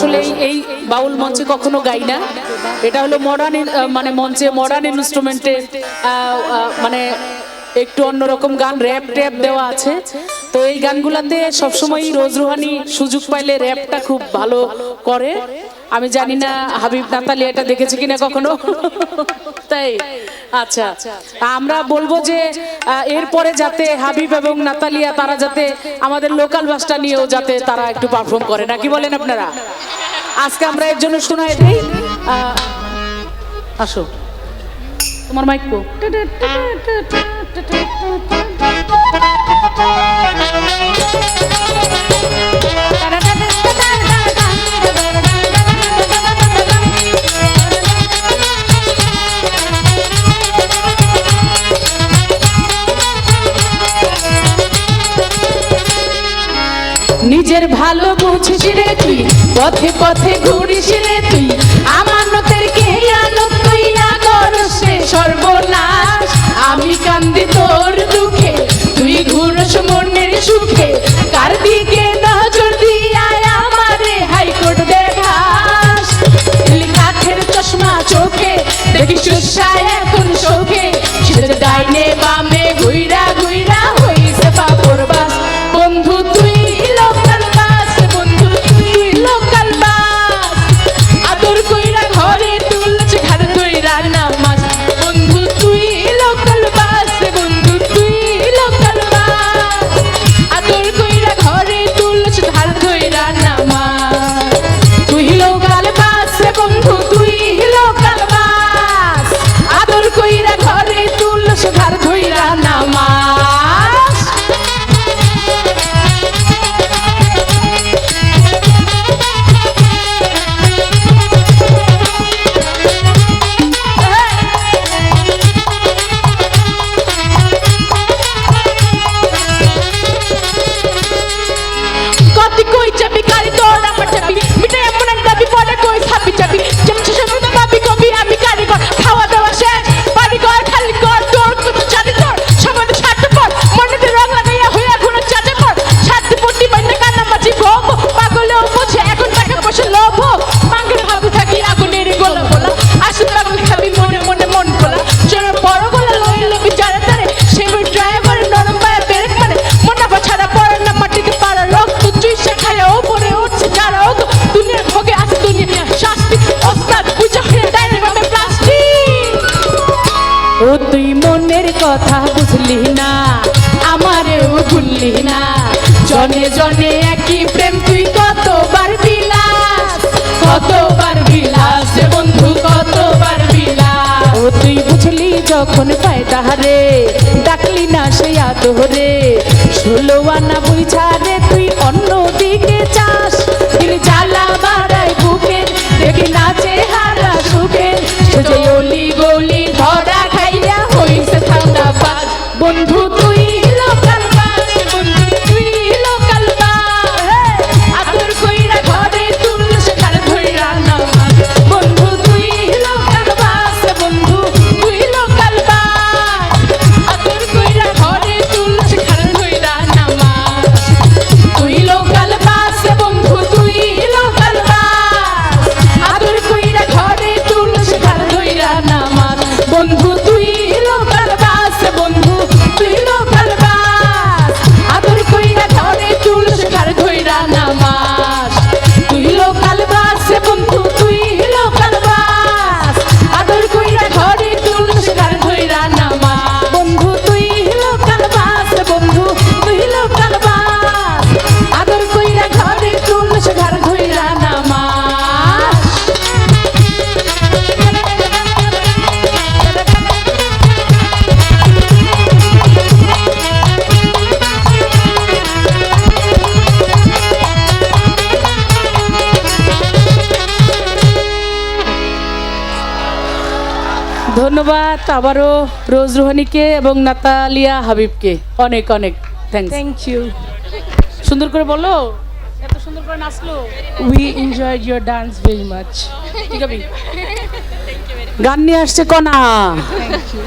আসলে এই- বাউল মঞ্চে কখনো গাই না। এটা হলো মডার্ন মানে মঞ্চে মডার্ন ইনস্ট্রুমেন্টে মানে একটু অন্যরকম গান র্যাপ ট্যাপ দেওয়া আছে। তো এই গানগুলাতে সবসময় রোজ রুহানি সুযোগ পাইলে র্যাপটা খুব ভালো করে। আমি জানি না হাবিব নাতালি এটা দেখেছে কিনা কখনো। তাই? আচ্ছা। আমরা বলব যে এরপরে যাতে হাবিব এবং নাতালিয়া তারা যাতে আমাদের লোকাল ভাষা নিয়েও যাতে তারা একটু পারফর্ম করে। নাকি বলেন আপনারা? আজকে আমরা এর জন্য শোনাই দিই। আসো। তোমার মাইক নিজের ভালো বুঝিস রে তুই পথে পথে ঘুরিস রে সুখে। কার দিকে নজর দিয়ায় আমারে হাইকোর্ট দেখাস? কাঠের চশমা চোখে দেখি সুসায় এখন শোকে। সেটা ডাইনে বামে ঘুইরা কথা বুঝলি না, আমারেও ভুললি না। জনে জনে একই প্রেম, তুই কতবার বিলাস? কতবার বিলাস বন্ধু, কতবার বিলাস? ও তুই বুঝলি যখন পায় তাহারে ডাকলি না সে আদরে। ষোলো আনা বুঝা ধন্যবাদ আবারও রোজ রোহানিকে এবং নাতালিয়া হাবিবকে। অনেক অনেক থ্যাংকস থ্যাংক ইউ সুন্দর করে বলো এত সুন্দর করে নাচলো। We enjoyed your dance very much ঠিক আছে গান নিয়ে আসছে কনা।